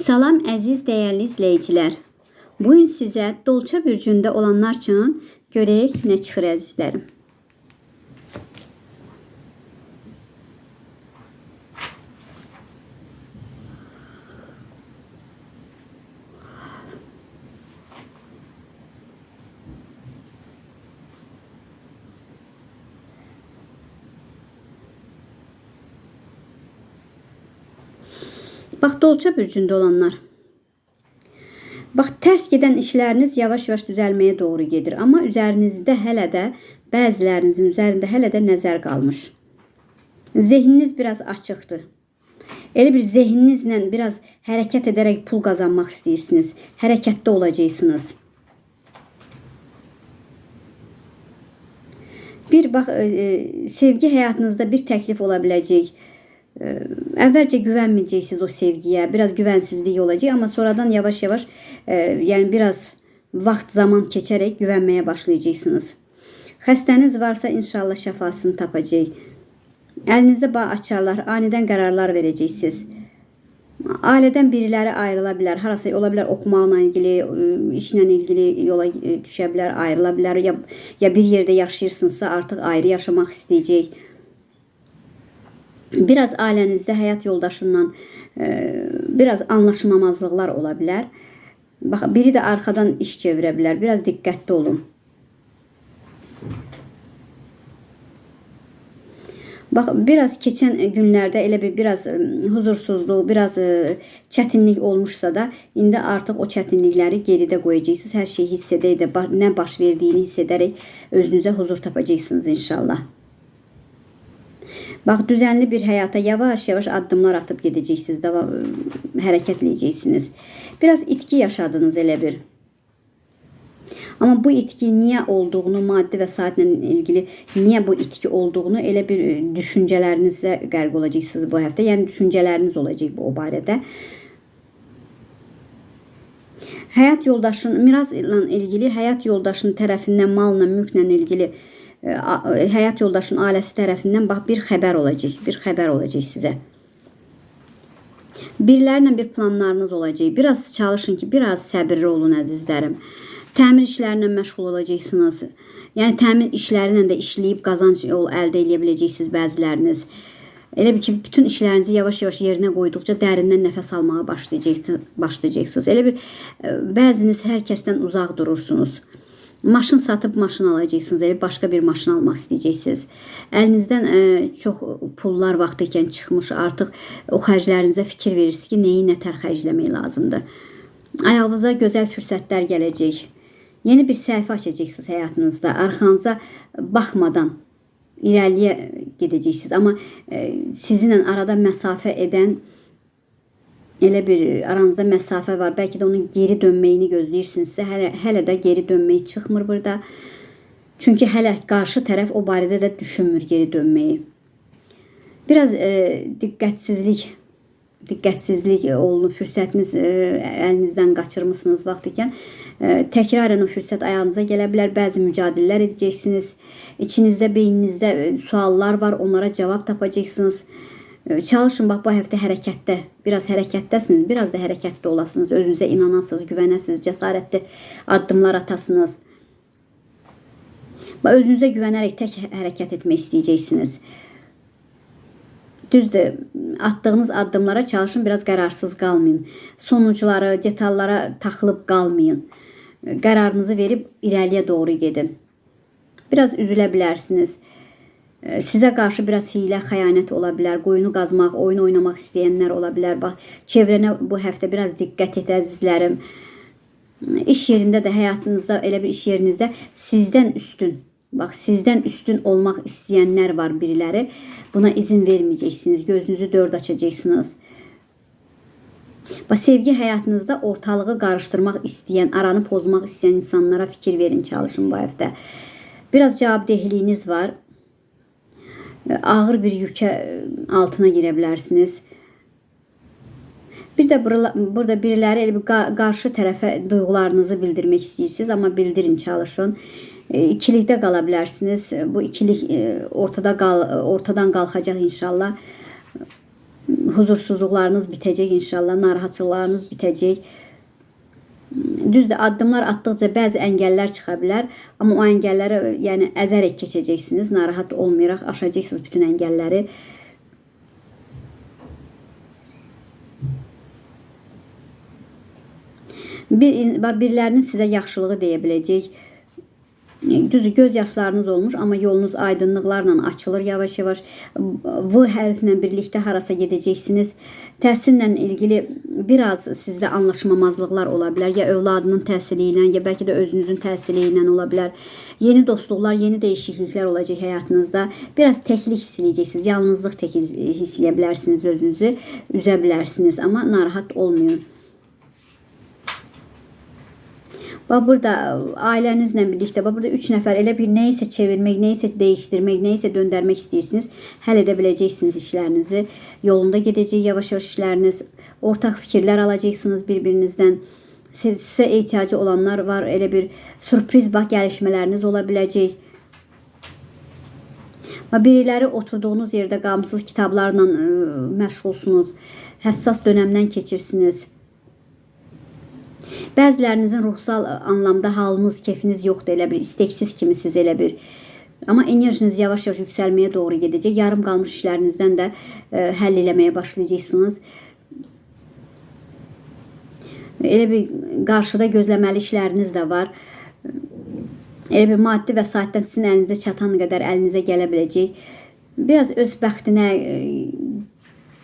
Salam əziz dəyərli izləyicilər. Bu gün sizə Dolça bürcündə olanlar üçün görək nə çıxır əzizlərim. Bax Dolça bürcündə olanlar. Bax tərs gedən işləriniz yavaş-yavaş düzəlməyə doğru gedir, amma üzərinizdə hələ də bəzilərinizin üzərində hələ də nəzər qalmış. Zehniniz biraz açıqdır. Elə bir zehninizlə biraz hərəkət edərək pul qazanmaq istəyirsiniz. Hərəkətdə olacaqsınız. Bir bax e, e, sevgi həyatınızda bir təklif ola biləcək. E, Əvvəlcə güvənməyəcəksiniz o sevgiyə. Biraz güvənsizlik olacaq, amma sonradan yavaş-yavaş e, yəni biraz vaxt zaman keçərək güvənməyə başlayacaqsınız. Xəstəniz varsa inşallah şəfasını tapacaq. Əlinizdə bağ açarlar, anidən qərarlar verəcəksiniz. Ailədən biriləri ayrıla bilər. Harasa ola bilər oxumaqla ilgili, ə, işlə ilgili yola ə, düşə bilər, ayrıla bilər ya ya bir yerdə yaşayırsınızsa artıq ayrı yaşamaq istəyəcək. Biraz ailənizdə həyat yoldaşından ə, biraz anlaşmamazlıqlar ola bilər. Bax biri də arxadan iş çevirə bilər. Biraz diqqətli olun. Bax biraz keçən günlərdə elə bir biraz ə, huzursuzluq, biraz ə, çətinlik olmuşsa da indi artıq o çətinlikləri geridə qoyacaqsınız. Hər şeyi hiss edək də ba- nə baş verdiyini hiss edərək özünüzə huzur tapacaqsınız inşallah. Bax düzənli bir həyata yavaş-yavaş addımlar atıb gedəcəksiniz, davam hərəkətləyəcəksiniz. Biraz itki yaşadınız elə bir. Amma bu itki niyə olduğunu, maddi vəsaitlə ilgili niyə bu itki olduğunu elə bir e, düşüncələrinizə qərq olacaqsınız bu həftə. Yəni düşüncələriniz olacaq bu o barədə. Həyat yoldaşın miras ilgili həyat yoldaşının tərəfindən malla, mülklə ilgili həyat yoldaşının ailəsi tərəfindən bax bir xəbər olacaq, bir xəbər olacaq sizə. Birilərlə bir planlarınız olacaq. Biraz çalışın ki, biraz səbirli olun əzizlərim. Təmir işlərlə məşğul olacaqsınız. Yəni təmir işləri ilə də işləyib qazanc yol əldə edə biləcəksiniz bəziləriniz. Elə bir ki, bütün işlərinizi yavaş-yavaş yerinə qoyduqca dərindən nəfəs almağa başlayacaqsınız. başlayacaqsınız. Elə bir ə, bəziniz hər kəsdən uzaq durursunuz. Maşın satıb maşın alacaqsınız. Elə başqa bir maşın almaq istəyəcəksiniz. Əlinizdən ə, çox pullar vaxtı ikən çıxmış, artıq o xərclərinizə fikir verirsiniz ki, nəyi nətər xərcləmək lazımdır. Ayağınıza gözəl fürsətlər gələcək. Yeni bir səhifə açacaqsınız həyatınızda. Arxanıza baxmadan irəliyə gedəcəksiniz. Amma e, sizinlə arada məsafə edən elə bir aranızda məsafə var. Bəlkə də onun geri dönməyini gözləyirsinizsə, hələ hələ də geri dönmək çıxmır burada. Çünki hələ qarşı tərəf o barədə də düşünmür geri dönməyi. Biraz e, diqqətsizlik diqqətsizlik olunub, fürsətiniz e, əlinizdən qaçırmısınız vaxt ikən e, təkrarən o fürsət ayağınıza gələ bilər. Bəzi mücadilələr edəcəksiniz. İçinizdə, beyninizdə e, suallar var, onlara cavab tapacaqsınız. E, Çalışın bax bu həftə hərəkətdə, biraz hərəkətdəsiniz, biraz da hərəkətdə olasınız, özünüzə inanasınız, güvənəsiniz, cəsarətli addımlar atasınız. Bax özünüzə güvənərək tək hərəkət etmək istəyəcəksiniz. Düzdür, attığınız addımlara çalışın biraz qərarsız qalmayın. Sonuçları, detallara taxılıb qalmayın. Qərarınızı verib irəliyə doğru gedin. Biraz üzülə bilərsiniz. Sizə qarşı biraz hiylə, xəyanət ola bilər. Qoyunu qazmaq, oyun oynamaq istəyənlər ola bilər. Bax, çevrənə bu həftə biraz diqqət et əzizlərim. İş yerində də həyatınızda elə bir iş yerinizdə sizdən üstün Bax sizdən üstün olmaq istəyənlər var biriləri. Buna izin verməyəcəksiniz. Gözünüzü dörd açacaqsınız. Bax sevgi həyatınızda ortalığı qarışdırmaq istəyən, aranı pozmaq istəyən insanlara fikir verin, çalışın bu həftə. Biraz cavabdehliyiniz var. Ağır bir yükə altına girə bilərsiniz. Bir də burada biriləri elə bir qa- qarşı tərəfə duyğularınızı bildirmək istəyirsiniz, amma bildirin, çalışın. E, İkilikdə qala bilərsiniz. Bu ikilik e, ortada qal ortadan qalxacaq inşallah. huzursuzluqlarınız bitəcək inşallah, narahatçılıqlarınız bitəcək. Düzdür, addımlar atdıqca bəzi əngəllər çıxa bilər, amma o əngəlləri yəni əzərək keçəcəksiniz. Narahat olmayaraq aşacaqsınız bütün əngəlləri. Bir birilərinin sizə yaxşılığı deyə biləcək. Düzdür, göz yaşlarınız olmuş, amma yolunuz aydınlıqlarla açılır yavaş-yavaş. V hərfinlə birlikdə harasa gedəcəksiniz. Təhsillə ilgili biraz sizdə anlaşmamazlıqlar ola bilər. Ya övladının təhsili ilə, ya bəlkə də özünüzün təhsili ilə ola bilər. Yeni dostluqlar, yeni dəyişikliklər olacaq həyatınızda. Biraz təklik hiss edəcəksiniz. Yalnızlıq tək hiss edə bilərsiniz özünüzü, üzə bilərsiniz, amma narahat olmayın. Burada ailənizlə birlikdə, bax burada 3 nəfər elə bir nəyisə çevirmək, nəyisə dəyişdirmək, nəyisə döndərmək istəyirsiniz. Yolunda gedəcək yavaş-yavaş işləriniz. Ortaq fikirlər alacaqsınız bir-birinizdən. Sizə ehtiyacı olanlar var. Elə bir sürpriz bax gəlişmələriniz ola biləcək. Və biriləri oturduğunuz yerdə qamsız kitablarla ə, məşğulsunuz. Həssas dönəmdən keçirsiniz. Bəzilərinizin ruhsal anlamda halınız, keyfiniz yoxdur, elə bir isteksiz kimisiniz elə bir. Amma enerjiniz yavaş-yavaş yüksəlməyə doğru gedəcək. Yarım qalmış işlərinizdən də ə, həll eləməyə başlayacaqsınız. Elə bir qarşıda gözləməli işləriniz də var. Elə bir maddi vəsaitdən sizin əlinizə çatan qədər əlinizə gələ biləcək. Biraz öz bəxtinə ə,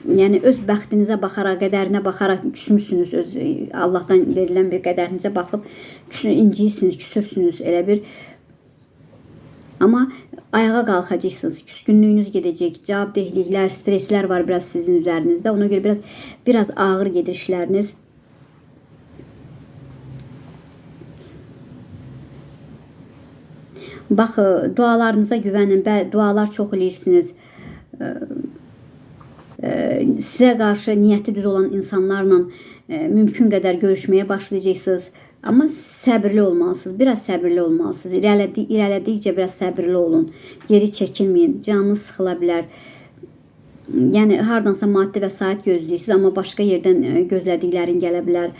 yəni öz bəxtinizə baxaraq, qədərinə baxaraq küsmüsünüz, öz e, Allahdan verilən bir qədərinizə baxıb küsün, inciyirsiniz, küsürsünüz elə bir. Amma ayağa qalxacaqsınız. Küskünlüyünüz gedəcək. Cavabdehliklər, stresslər var biraz sizin üzərinizdə. Ona görə biraz biraz ağır gedir işləriniz. Bax, dualarınıza güvənin. Bə dualar çox eləyirsiniz sizə qarşı niyyəti düz olan insanlarla e, mümkün qədər görüşməyə başlayacaqsınız. Amma səbirli olmalısınız. Biraz səbirli olmalısınız. İrələdi, irələdikcə biraz səbirli olun. Geri çəkilməyin. Canınız sıxıla bilər. Yəni hardansa maddi vəsait gözləyirsiniz, amma başqa yerdən e, gözlədiklərin gələ bilər.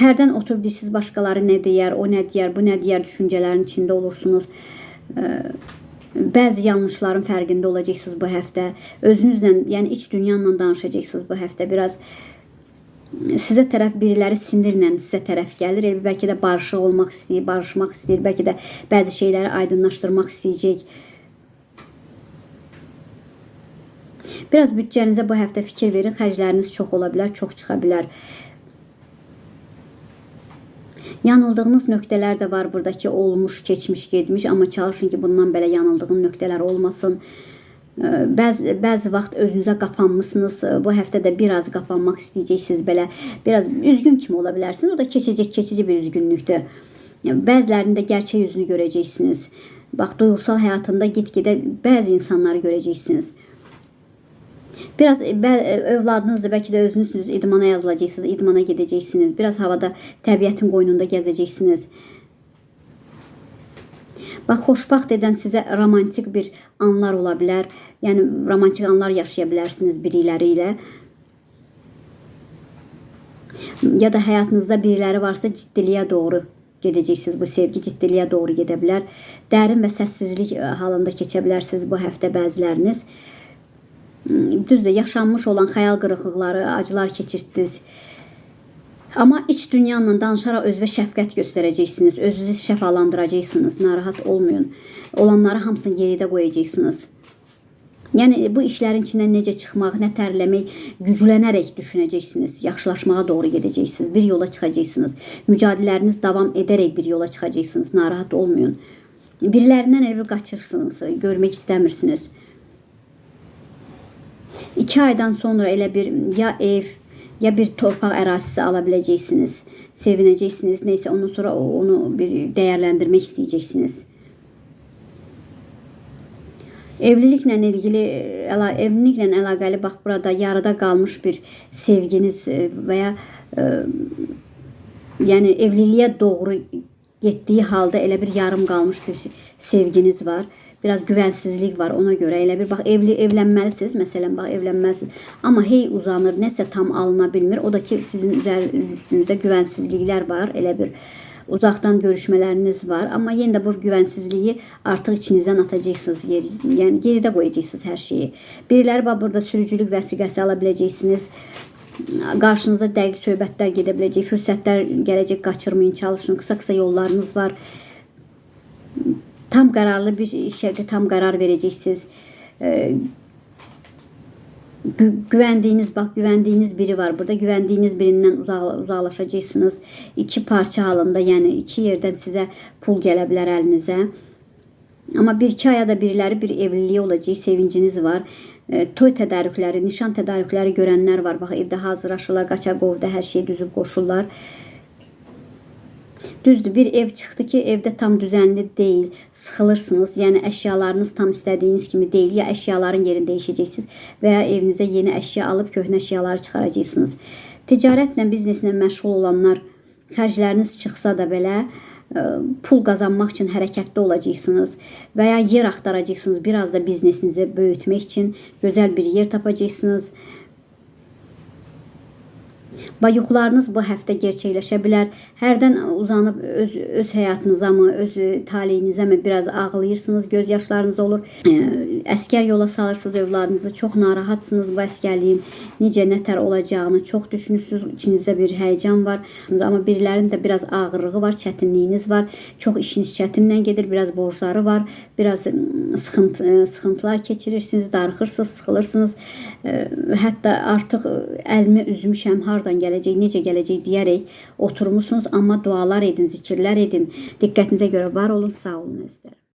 Hərdən oturub deyirsiniz başqaları nə deyər, o nə deyər, bu nə deyər düşüncələrin içində olursunuz. Bəzi yanlışların fərqində olacaqsınız bu həftə. Özünüzlə, yəni iç dünyanla danışacaqsınız bu həftə. Biraz sizə tərəf biriləri sinirlə sizə tərəf gəlir. Elə bəlkə də barışıq olmaq istəyir, barışmaq istəyir, bəlkə də bəzi şeyləri aydınlaşdırmaq istəyəcək. Biraz büdcənizə bu həftə fikir verin. Xərcləriniz çox ola bilər, çox çıxa bilər. Yanıldığınız nöqtələr də var buradakı olmuş, keçmiş, getmiş, amma çalışın ki, bundan belə yanıldığın nöqtələr olmasın. Bəzi bəzi vaxt özünüzə qapanmısınız. Bu həftə də biraz qapanmaq istəyəcəksiniz belə. Biraz üzgün kimi ola bilərsiniz. O da keçəcək, keçici bir üzgünlükdür. Bəzilərində gerçək yüzünü görəcəksiniz. Bax, duyğusal həyatında get-gedə bəzi insanları görəcəksiniz. Biraz e, e, övladınız da bəlkə də özünüzsünüz, idmana yazılacaqsınız, idmana gedəcəksiniz. Biraz havada təbiətin qoynunda gəzəcəksiniz. Bax, xoşbaxt edən sizə romantik bir anlar ola bilər. Yəni, romantik anlar yaşaya bilərsiniz biriləri ilə. Ya da həyatınızda biriləri varsa ciddiliyə doğru gedəcəksiniz. Bu sevgi ciddiliyə doğru gedə bilər. Dərin və səssizlik e, halında keçə bilərsiniz bu həftə bəziləriniz düzdür, yaşanmış olan xəyal qırıqlıqları, acılar keçirdiniz. Amma iç dünyanla danışaraq özünüzə şəfqət göstərəcəksiniz, özünüzü şəfalandıracaqsınız, narahat olmayın. Olanları hamısını geridə qoyacaqsınız. Yəni bu işlərin içindən necə çıxmaq, nə tərləmək, güclənərək düşünəcəksiniz, yaxşılaşmağa doğru gedəcəksiniz, bir yola çıxacaqsınız. Mücadilələriniz davam edərək bir yola çıxacaqsınız, narahat olmayın. Birilərindən elə bir qaçırsınız, görmək istəmirsiniz. 2 aydan sonra elə bir ya ev, ya bir torpaq ərazisi ala biləcəksiniz. Sevinəcəksiniz. Neysə ondan sonra onu bir dəyərləndirmək istəyəcəksiniz. Evliliklə ilgili evliliklə əlaqəli bax burada yarıda qalmış bir sevginiz e, və ya ə, e, yəni evliliyə doğru getdiyi halda elə bir yarım qalmış bir sevginiz var. Biraz güvənsizlik var ona görə. Elə bir bax evli evlənməlisiniz, məsələn bax evlənməlisiniz. Amma hey uzanır, nəsə tam alına bilmir. O da ki sizin üzər üstünüzdə güvənsizliklər var. Elə bir uzaqdan görüşmələriniz var. Amma yenə də bu güvənsizliyi artıq içinizdən atacaqsınız. Yer, yəni geridə qoyacaqsınız hər şeyi. Biriləri bax burada sürücülük vəsiqəsi ala biləcəksiniz. Qarşınıza dəqiq söhbətlər gedə biləcək, fürsətlər gələcək, çalışın. Qısa-qısa yollarınız var. Tam qərarlı bir işə tam qərar verəcəksiniz. Ee, gü- güvəndiyiniz bax güvəndiyiniz biri var. Burada güvəndiyiniz birindən uzaq, uzaqlaşacaqsınız. İki parça halında, yəni iki yerdən sizə pul gələ bilər əlinizə. Amma bir iki aya da biriləri bir evliliyi olacaq, sevinciniz var. E, toy tədarükləri, nişan tədarükləri görənlər var. Bax evdə hazırlaşırlar, qaça qovda hər şey düzüb qoşurlar. Düzdür, bir ev çıxdı ki, evdə tam düzənli deyil, sıxılırsınız. Yəni əşyalarınız tam istədiyiniz kimi deyil. Ya əşyaların yerini dəyişəcəksiniz və ya evinizə yeni əşya alıb köhnə əşyaları çıxaracaqsınız. Ticarətlə, bizneslə məşğul olanlar xərcləriniz çıxsa da belə ə, pul qazanmaq üçün hərəkətdə olacaqsınız və ya yer axtaracaqsınız. Biraz da biznesinizi böyütmək üçün gözəl bir yer tapacaqsınız. Və yuxularınız bu həftə gerçəkləşə bilər. Hərdən uzanıb öz öz həyatınıza mı, öz taleyinizə mi biraz ağlayırsınız, göz yaşlarınız olur. Ə, Əskər yola salırsınız övladınızı, çox narahatsınız bu əskərliyin necə nətər olacağını çox düşünürsünüz. İçinizdə bir həyəcan var. Amma birilərinin də biraz ağırlığı var, çətinliyiniz var. Çox işiniz çətinlə gedir, biraz borcları var, biraz sıxıntı ə, sıxıntılar keçirirsiniz, darıxırsınız, sıxılırsınız. Hətta artıq əlimi üzmüşəm, hardan gələcək, necə gələcək deyərək oturmusunuz, amma dualar edin, zikirlər edin. Diqqətinizə görə var olun, sağ olun əzizlərim.